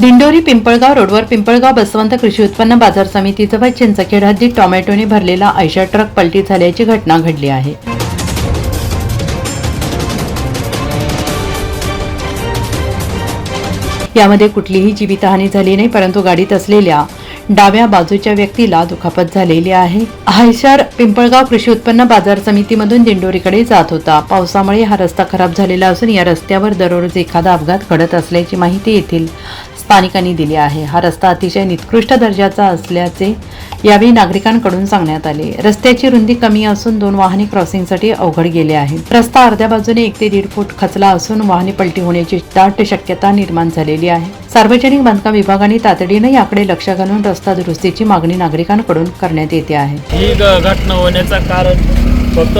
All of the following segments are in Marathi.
दिंडोरी पिंपळगाव रोडवर पिंपळगाव बसवंत कृषी उत्पन्न बाजार समितीजवळ चिंचखेड हद्दीत टोमॅटोने भरलेला आयशा ट्रक पलटी झाल्याची घटना घडली आहे. यामध्ये कुठलीही जीवितहानी झाली नाही परंतु गाडीत असलेल्या डाव्या बाजूच्या व्यक्तीला दुखापत झालेली आहे. हायशर पिंपळगाव कृषी उत्पन्न बाजार समितीमधून दिंडोरीकडे जात होता. पावसामुळे हा रस्ता खराब झालेला असून या रस्त्यावर दररोज एखादा अपघात घडत असल्याची माहिती येथील स्थानिकांनी दिली आहे. हा रस्ता अतिशय निकृष्ट दर्जाचा असल्याचे यावेळी नागरिकांकडून सांगण्यात आले. रस्त्याची रुंदी कमी असून दोन वाहने क्रॉसिंगसाठी अवघड गेले आहे रस्ता अर्ध्या बाजूने एक ते दीड फूट खचला असून वाहने पलटी होण्याची दाट शक्यता निर्माण झालेली आहे. सार्वजनिक बांधकाम विभागाने तातडीने याकडे लक्ष घालून रस्ता दुरुस्तीची मागणी नागरिकांकडून करण्यात येते आहे. ही घटना होण्याचं कारण फक्त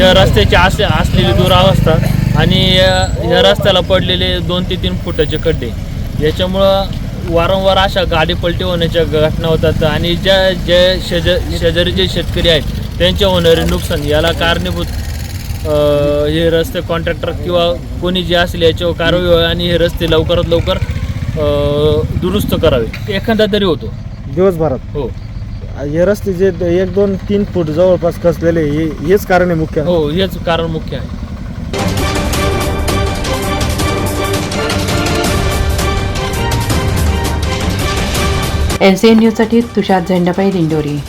या रस्त्याची असलेली दुरावस्था आणि या रस्त्याला पडलेले दोन ते तीन फुटाचे खड्डे. याच्यामुळं वारंवार अशा गाडी पलटी होण्याच्या घटना होतात आणि ज्या जे शेज शेजारी जे शेतकरी आहेत त्यांचे होणारे नुकसान याला कारणीभूत हे रस्ते कॉन्ट्रॅक्टर किंवा कोणी जे असेल याच्यावर कारवाई व्हावी आणि हे रस्ते लवकरात लवकर अ, दुरुस्त करावे. एखादा तरी होतो. दिवसभरात? हो. हे रस्ते जे एक दोन तीन फूट जवळपास कसलेले हे हेच कारण आहे मुख्य? हो हेच कारण मुख्य आहे. एनसीएन न्यूजसाठी तुषार झेंडापाई दिंडोरी.